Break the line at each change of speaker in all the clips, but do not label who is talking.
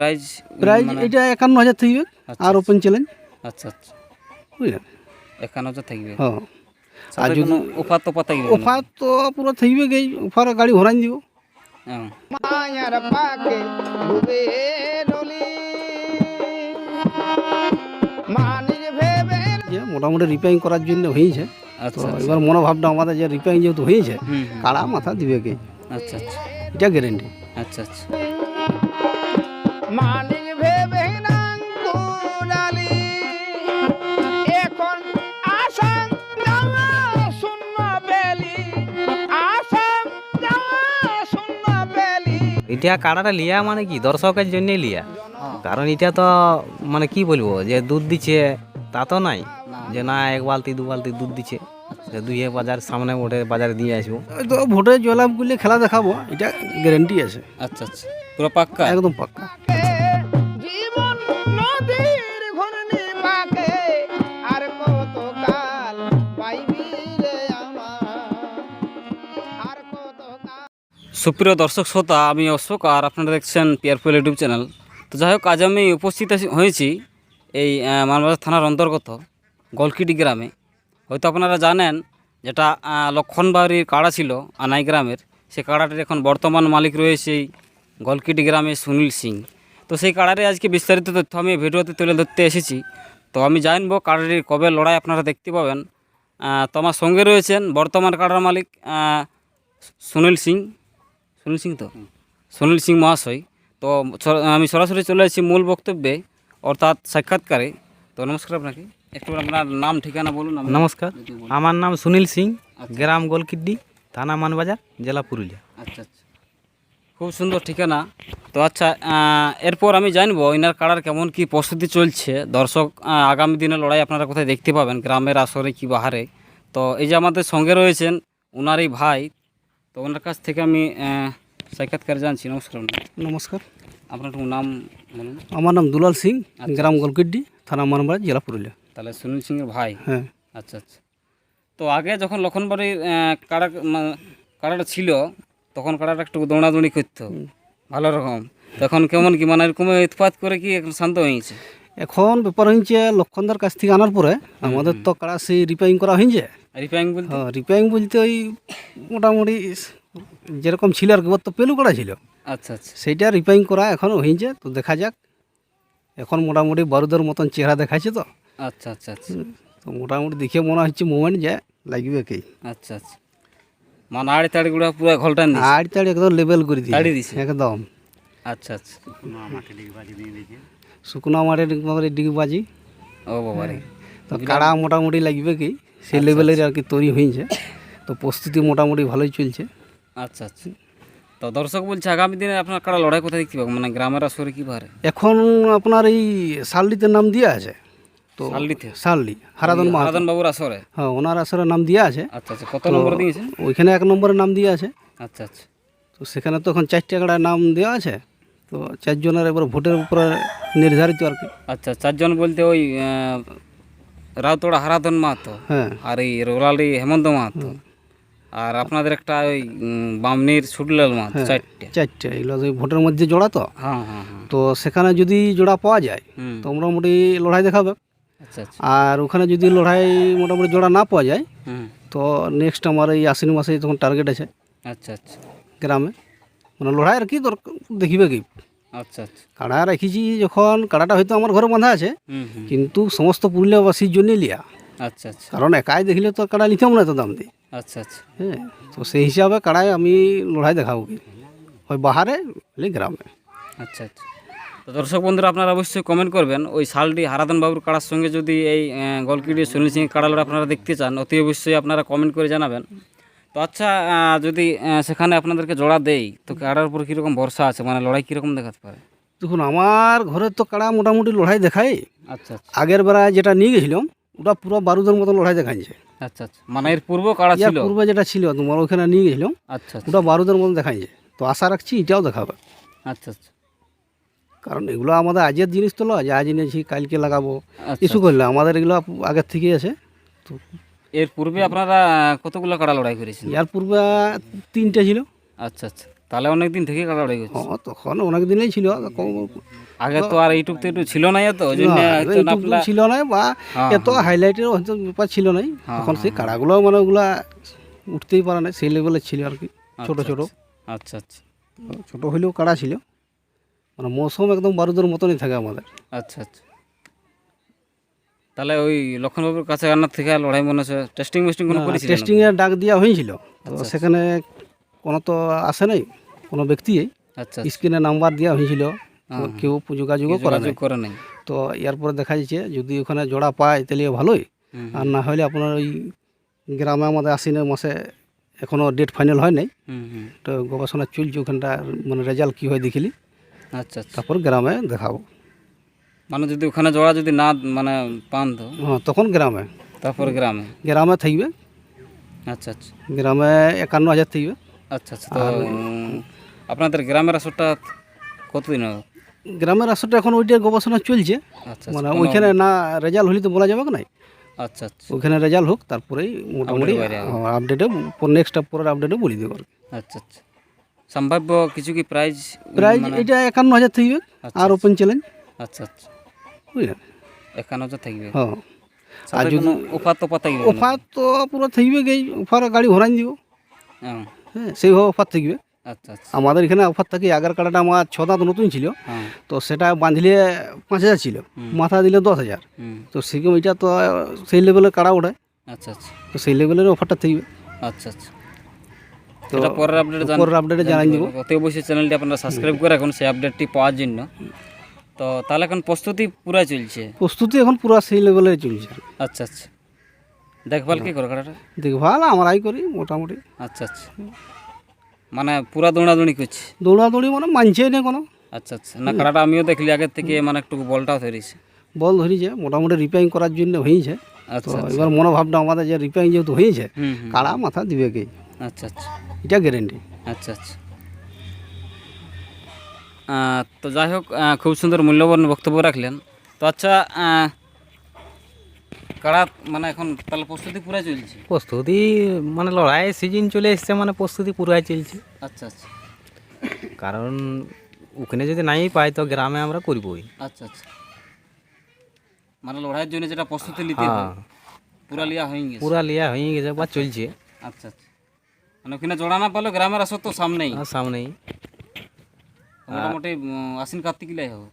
Prize
prize এটা একান্ন হাজার থাকবে আর ওপেন চ্যালেঞ্জ
আচ্ছা আচ্ছা।
বুঝলেন?
একান্ন হাজার থাকবে।
হ্যাঁ।
সাথে কোনো অফার তো থাকবে
অফার তো পুরো থাকবে গেই অফারে গাড়ি ঘোরান দিব
হ্যাঁ।
মায়ার পাকে ডলি। ভেবে
যে মোটামুটি রিপেয়ারিং করার জন্য হয়েছে। তো
আচ্ছা।
এবার মনোভাবটা আমাদের যে রিপেয়ারিং যেহেতু হয়েছে। কাড়া মাথা দিবে কে?
আচ্ছা আচ্ছা।
এটা গ্যারেন্টি
আচ্ছা আচ্ছা।
মানিক ভেবে নাঙ্কুরালি এখন আসাম যাওয়া শূন্য বেলি। আসাম যাওয়া শূন্য বেলি।
এটা কাড়াটা লিয়া মানে কি? দর্শকের জন্য লিয়া। কারণ এটা তো মানে কি বলব যে দুধ দিচ্ছে তা তো নাই। যে না এক বালতি দু বালতি দুধ দিচ্ছে যে দুইয়ে বাজার সামনে ওঠে বাজারে দিয়ে আসব।
তো ভোটে করলে খেলা দেখাবো এটা গ্যারেন্টি আছে।
আচ্ছা আচ্ছা। পুরো পাক্কা?
একদম পাক্কা।
সুপ্রিয় দর্শক শ্রোতা, আমি অশোক আর আপনারা দেখছেন পিয়ারপুল ইউটিউব চ্যানেল তো যাই হোক, আজ আমি উপস্থিত হয়েছি এই মানবাজার থানার অন্তর্গত গলকিডি গ্রামে। হয়তো আপনারা জানেন যেটা লক্ষণবাড়ির কাড়া ছিল, আনাই গ্রামের। সেই কাড়াটির এখন বর্তমান মালিক রয়েছে গলকিডি গ্রামে সুনীল সিং। তো সেই কাড়ারে আজকে বিস্তারিত তথ্য আমি ভিডিওতে তুলে ধরতে এসেছি। তো আমি জানব কাড়াটির কবে লড়াই আপনারা দেখতে পাবেন। তো আমার সঙ্গে রয়েছেন বর্তমান কাড়ার মালিক সুনীল সিং। সুনীল সিং তো? সুনীল সিং মহাশয়। তো আমি সরাসরি চলে এসেছি মূল বক্তব্যে অর্থাৎ সাক্ষাৎকারে। তো নমস্কার আপনাকে। একটু আপনার নাম ঠিকানা বলুন
নমস্কার। আমার নাম সুনীল সিং গ্রাম গোলকিড্ডি থানা মানবাজার জেলা পুরুলিয়া।
আচ্ছা আচ্ছা। খুব সুন্দর ঠিকানা। তো আচ্ছা এরপর আমি জানব ইনার কাড়ার কেমন কি প্রস্তুতি চলছে? দর্শক আগামী দিনে লড়াই আপনারা কোথায় দেখতে পাবেন? গ্রামের আসরে কি বাহারে? তো এই যে আমাদের সঙ্গে রয়েছেন ওনারই ভাই তো ওনার কাছ থেকে আমি সাক্ষাৎকার জানছি। নমস্কার
নমস্কার।
আপনার নাম বলুন।
আমার নাম দুলাল সিং গ্রাম গোলকিড্ডি থানা মানবাড়ি জেলা পুরুলিয়া।
তাহলে সুনীল সিংয়ের ভাই?
হ্যাঁ।
আচ্ছা আচ্ছা। তো আগে যখন লক্ষণবাড়ির কাড়া কাড়াটা ছিল তখন কাড়াটা একটু দৌড়াদৌড়ি করতো। ভালো রকম। তখন কেমন কি মানে এরকম উৎপাত করে কি এখন শান্ত হয়েছে
এখন ব্যাপার হয়েছে লক্ষণদার কাছ থেকে আনার পরে আমাদের তো কাড়া সেই রিপেয়ারিং করা হয়েছে
রিপেয়ারিং বলতে?
হ্যাঁ রিপেয়ারিং বলতে ওই মোটামুটি যেরকম ছিল আর কি তো পেলু করা ছিল।
আচ্ছা আচ্ছা।
সেইটা রিপেয়ারিং করা এখনও হয়েছে তো দেখা যাক। এখন মোটামুটি বারুদের মতন চেহারা দেখাচ্ছে তো।
আচ্ছা আচ্ছা আচ্ছা।
তো মোটামুটি দেখে মনে হচ্ছে মোমেন্ট যে লাগবে কি।
আচ্ছা আচ্ছা। মানে আড়ি তাড়ি গুলা পুরো ঘলটান দিছে
আড় তাড়ি একদম লেভেল করে দিয়েছে।
দিছে?
একদম।
আচ্ছা আচ্ছা।
শুকনো মাঠের একেবারে ডিগবাজি
ও বাবা রে
তো কাড়া মোটামুটি লাগবে কি সেই লেভেলের আর কি তৈরি হয়েছে তো প্রস্তুতি মোটামুটি ভালোই চলছে
আচ্ছা আচ্ছা তো দর্শক বলছে আগামী দিনে আপনার কাড়া লড়াই কোথায় দেখতে পাবেন মানে গ্রামের আসরে কি বারে
এখন আপনার এই শালডিতে নাম দেওয়া আছে তো
শালডিতে
শালডি হারাদন
হারাদন বাবুর আসরে
হ্যাঁ ওনার আসরে নাম দেওয়া আছে
আচ্ছা আচ্ছা কত নম্বর দিয়েছে
ওইখানে এক নম্বরের নাম দেওয়া আছে
আচ্ছা আচ্ছা
তো সেখানে তো এখন চারটে কাড়ার নাম দেওয়া আছে তো চারজনের এবার ভোটের উপরে নির্ধারিত আর কি।
আচ্ছা চারজন বলতে ওই রাউতড়া হারাধন মাহাতো
হ্যাঁ।
আর এই রোলালি হেমন্ত মাহাতো। আর আপনাদের একটা ওই বামনির ছুটলাল মাহাতো চারটে।
চারটে এগুলো ভোটের মধ্যে জোড়া তো।
হ্যাঁ হ্যাঁ হ্যাঁ।
তো সেখানে যদি জোড়া পাওয়া যায় তো মোটামুটি লড়াই দেখাবে।
আচ্ছা আচ্ছা।
আর ওখানে যদি লড়াই মোটামুটি জোড়া না পাওয়া যায় তো নেক্সট আমার এই আশ্বিন মাসে তখন টার্গেট আছে
আচ্ছা আচ্ছা।
গ্রামে মানে লড়াই আর কি দরকার দেখিবে কি?
আচ্ছা আচ্ছা।
কাড়া রেখেছি যখন কাড়াটা হয়তো আমার ঘরে বাঁধা আছে কিন্তু সমস্ত পুরুলিয়াবাসীর জন্যই লিয়া।
আচ্ছা আচ্ছা।
কারণ একাই দেখলে তো কাড়া নিতাম না এত দাম দিয়ে।
আচ্ছা আচ্ছা।
হ্যাঁ তো সেই হিসাবে কাড়ায় আমি লড়াই দেখাবো কি। হয় বাহারে গ্রামে।
আচ্ছা আচ্ছা। তো দর্শক বন্ধুরা আপনারা অবশ্যই কমেন্ট করবেন। ওই শালটি হারাধন বাবুর কাড়ার সঙ্গে যদি এই গলকিডি সুনীল সিং কাড়া লড়াই আপনারা দেখতে চান অতি অবশ্যই আপনারা কমেন্ট করে জানাবেন। তো আচ্ছা যদি সেখানে আপনাদেরকে জোড়া দেই তো কাড়ার উপর কীরকম ভরসা আছে? মানে লড়াই কীরকম দেখাতে পারে?
দেখুন আমার ঘরে তো কাড়া মোটামুটি লড়াই দেখাই
আচ্ছা আচ্ছা।
আগের বেলায় যেটা নিয়ে গেছিলাম ওটা পুরো বারুদের মতো লড়াই দেখাচ্ছে
আচ্ছা আচ্ছা। মানে এর পূর্ব কাড়া ছিল?
পূর্বে যেটা ছিল তোমার ওখানে নিয়ে গেছিলাম
আচ্ছা আচ্ছা।
ওটা বারুদের মতো দেখাইছে। তো আশা রাখছি এটাও দেখাবে।
আচ্ছা আচ্ছা।
কারণ এগুলো আমাদের আজের জিনিস তো লয় যে আজ এনেছি কালকে লাগাবো
আচ্ছা
কিছু করলে আমাদের এগুলো আগের থেকেই আছে। তো
এর পূর্বে আপনারা কতগুলো কাড়া লড়াই করেছেন
ইয়ার পূর্বে তিনটে ছিল।
আচ্ছা আচ্ছা। তাহলে অনেক দিন থেকে কাড়া লড়াই করছে
হ্যাঁ তখন অনেক দিনেই ছিল
আগে তো আর ইউটিউব তো একটু ছিল না তো ওই জন্য
না, ছিল না বা
হ্যাঁ,
এত হাইলাইটের ব্যাপার ছিল নাই।
হ্যাঁ,
তখন সেই কাড়াগুলো মানে ওগুলা উঠতেই পারে না সেই লেভেলের ছিল আর কি ছোট ছোট।
আচ্ছা। আচ্ছা
ছোট হইলেও কাড়া ছিল। মানে মৌসুম একদম বারুদের মতনই থাকে আমাদের।
আচ্ছা আচ্ছা। তাহলে ওই লক্ষণবাবুর কাছে রান্নার থেকে লড়াই মনে হচ্ছে টেস্টিং মেস্টিং কোনো করেছিলেন
টেস্টিং এর ডাক দেওয়া হয়েছিল তো সেখানে কোনো তো আসে নাই কোনো ব্যক্তি
আচ্ছা
স্ক্রিনে নাম্বার দেওয়া হয়েছিল কেউ যোগাযোগও করা নাই।
করে নাই।
তো এরপরে দেখা যাচ্ছে যদি ওখানে জোড়া পায় তাহলে ভালোই। আর না হলে আপনার ওই গ্রামে আমাদের আশ্বিনের মাসে এখনও ডেট ফাইনাল হয় নাই। তো গবেষণা চলছে ওখানটা মানে রেজাল্ট কী হয় দেখিলি।
আচ্ছা আচ্ছা।
তারপর গ্রামে দেখাবো।
মানে যদি ওখানে জোড়া যদি না মানে পান তো?
হ্যাঁ তখন গ্রামে।
তারপর গ্রামে?
গ্রামে থাকবে
আচ্ছা আচ্ছা।
গ্রামে একান্ন হাজার থাকবে
আচ্ছা আচ্ছা। তো আপনাদের গ্রামের আসরটা কতদিন হবে?
গ্রামের আসরটা এখন ওইটা গবেষণা চলছে।
আচ্ছা
মানে ওইখানে না রেজাল্ট হলে তো বলা যাবে না
আচ্ছা আচ্ছা।
ওইখানে রেজাল্ট হোক তারপরেই মোটামুটি আপডেটে নেক্সট পরের আপডেটে বলে দেবো
আচ্ছা আচ্ছা। সম্ভাব্য কিছু কি প্রাইজ
প্রাইজ এটা একান্ন হাজার থাকবে আর ওপেন চ্যালেঞ্জ
আচ্ছা আচ্ছা।
বুঝলেন?
একান্ন হাজার থাকবে।
হ্যাঁ।
সাথে কোনো অফার থাকবে
অফার তো পুরো থাকবে গেই অফার গাড়ি দিব
হ্যাঁ।
হ্যাঁ সেইভাবে অফার থাকবে।
আচ্ছা আচ্ছা।
আমাদের এখানে অফার থাকে আগের কাটাটা আমার ছ দাঁত নতুন ছিল।
হ্যাঁ।
তো সেটা বাঁধলে পাঁচ হাজার ছিল মাথা দিলে দশ হাজার। তো সেরকম এটা তো সেই লেভেলের কাড়া ওঠে।
আচ্ছা আচ্ছা।
তো সেই লেভেলের অফারটা থাকবে।
আচ্ছা আচ্ছা।
তো
পরের আপডেট
পরের আপডেটে জানাই দিব।
অতি অবশ্যই চ্যানেলটি আপনারা সাবস্ক্রাইব করে রাখুন সেই আপডেটটি পাওয়ার জন্য। তো তাহলে এখন প্রস্তুতি পুরা চলছে?
প্রস্তুতি এখন পুরো সেই লেভেলে চলছে।
আচ্ছা আচ্ছা। দেখভাল কি করে কাটাটা
দেখভাল আমরাই করি মোটামুটি।
আচ্ছা আচ্ছা। মানে পুরা দৌড়াদৌড়ি করছে?
দৌড়াদৌড়ি মানে মানছে না কোনো।
আচ্ছা আচ্ছা। না কাটাটা আমিও দেখলি আগের থেকে মানে একটু বলটাও ধরেছে।
বল ধরিছে মোটামুটি রিপেয়ারিং করার জন্য হয়েছে। তো
আচ্ছা।
এবার মনোভাবটা আমাদের যে রিপেয়ারিং যেহেতু হয়েছে কাড়া মাথা দিবে কে?
আচ্ছা আচ্ছা।
এটা গ্যারেন্টি
আচ্ছা আচ্ছা। তো যাই হোক খুব সুন্দর মূল্যবান বক্তব্য রাখলেন। তো আচ্ছা কাড়া মানে এখন তাহলে প্রস্তুতি পুরা চলছে?
প্রস্তুতি মানে লড়াই সিজন চলে এসছে মানে প্রস্তুতি পুরাই চলছে।
আচ্ছা আচ্ছা।
কারণ ওখানে যদি নাই পাই তো গ্রামে আমরা করবই।
আচ্ছা আচ্ছা। মানে লড়াইয়ের জন্য যেটা প্রস্তুতি নিতে হয়। পুরা লিয়া হয়ে গেছে।
পুরা লিয়া হয়ে গেছে বা চলছে।
আচ্ছা আচ্ছা। মানে ওখানে জোড়া না পারলেও গ্রামের আসর তো সামনেই।
সামনেই।
মোটামুটি আশ্বিন কার্তিক লাই হবে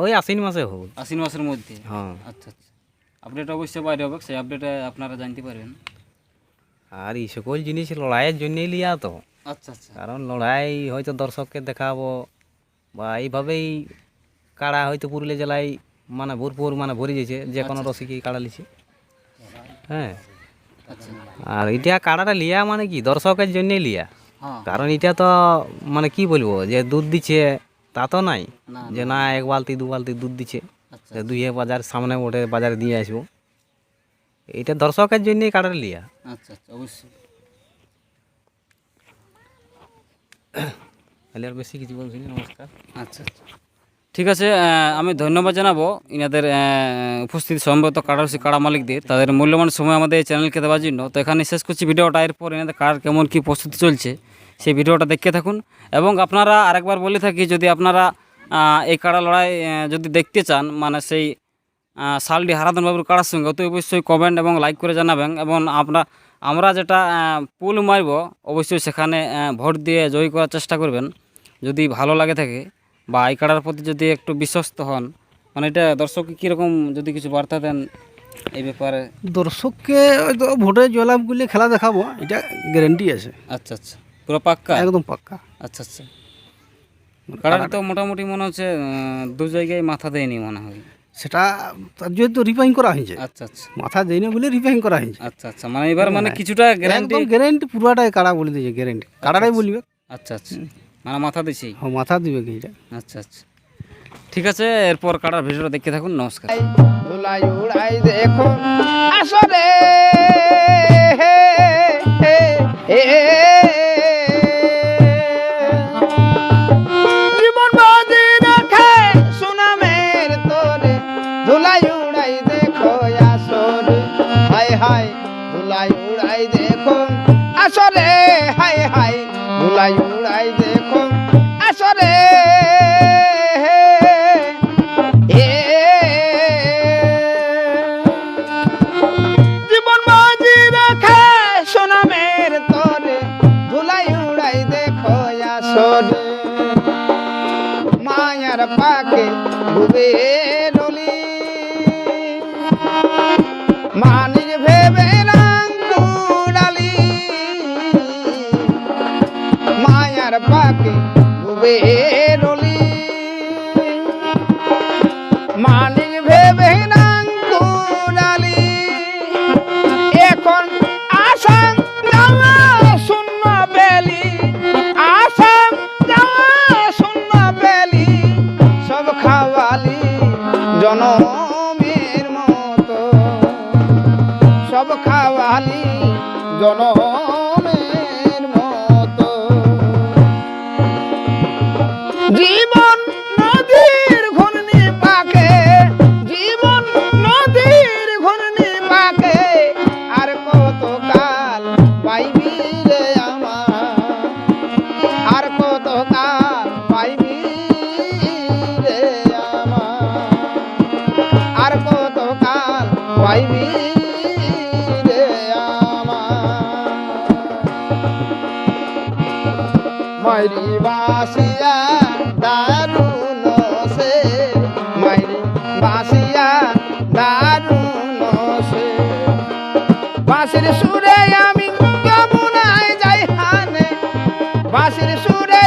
ওই আশ্বিন মাসে হোক
আশ্বিন মাসের মধ্যে?
হ্যাঁ।
আচ্ছা আচ্ছা। আপডেট অবশ্যই বাইরে হবে সেই আপডেটে আপনারা জানতে পারবেন।
আর এই সকল জিনিস লড়াইয়ের জন্যই লিয়া তো।
আচ্ছা আচ্ছা।
কারণ লড়াই হয়তো দর্শককে দেখাবো বা এইভাবেই কাড়া হয়তো পুরুলিয়া জেলায় মানে ভরপুর মানে ভরে যেছে যে কোনো রসিকই কাড়া লিছে। হ্যাঁ।
আচ্ছা।
আর এটা কাড়াটা লিয়া মানে কি? দর্শকের জন্যই লিয়া।
হ্যাঁ
কারণ এটা তো মানে কি বলব যে দুধ দিচ্ছে তা তো নাই। যে না। এক বালতি দু বালতি দুধ দিচ্ছে।
আচ্ছা
যে দুইয়ে বাজার সামনে ওঠে বাজারে দিয়ে আসব। এটা দর্শকের জন্যই কাটার লিয়া।
আচ্ছা আচ্ছা অবশ্যই।
আর বেশি কিছু বলছি নমস্কার।
আচ্ছা আচ্ছা। ঠিক আছে আমি ধন্যবাদ জানাব ইনাদের উপস্থিতি সম্ভবত কাড়ারসি কাড়া মালিকদের। তাদের মূল্যবান সময় আমাদের এই চ্যানেলকে দেওয়ার জন্য। তো এখানে শেষ করছি ভিডিওটা। এরপর এনাদের কার কেমন কী প্রস্তুতি চলছে সেই ভিডিওটা দেখতে থাকুন। এবং আপনারা আরেকবার বলে থাকি যদি আপনারা এই কাড়া লড়াই যদি দেখতে চান মানে সেই শালডি হারাধন বাবুর কাড়ার সঙ্গে অতি অবশ্যই কমেন্ট এবং লাইক করে জানাবেন। এবং আমরা আমরা যেটা পুল মারব অবশ্যই সেখানে ভোট দিয়ে জয়ী করার চেষ্টা করবেন। যদি ভালো লাগে থাকে বা এই কাড়ার প্রতি যদি একটু বিশ্বস্ত হন মানে এটা দর্শককে কীরকম যদি কিছু বার্তা দেন এই ব্যাপারে?
দর্শককে হয়তো ভোটে জয়লাভ করলে খেলা দেখাবো এটা গ্যারেন্টি আছে।
আচ্ছা আচ্ছা। পুরো পাক্কা?
একদম পাক্কা।
আচ্ছা আচ্ছা। কাড়াটা তো মোটামুটি মনে হচ্ছে দু জায়গায় মাথা দেয়নি মনে হয়।
সেটা তার যেহেতু রিপেয়ারিং করা হয়েছে।
আচ্ছা আচ্ছা।
মাথা দেয়নি বলে রিপেয়ারিং করা হয়েছে।
আচ্ছা আচ্ছা। মানে এবার মানে কিছুটা গ্যারান্টি
একদম পুরোটাই কাড়া বলে দিয়েছে গ্যারেন্টি কাড়াটাই বলবে।
আচ্ছা আচ্ছা। মানে মাথা দিছি
হ্যাঁ মাথা দিবে কি এটা।
আচ্ছা আচ্ছা। ঠিক আছে এরপর কাটার ভিডিওটা দেখতে থাকুন। নমস্কার।
ধুলাই উড়াই দেখো আসরে জীবন পাকে ডুবে ডলি মানির ভেবে ডালি মায়ার পাকে ডুবে ডলি মানিক আর কত কাল পাইবি মাইরি বাসিয়া দারুণ সে, মাইরি বাসিয়া দারুণ সে। বাঁশির সুরে আমি যমুনায় যাই হানে, বাঁশির সুরে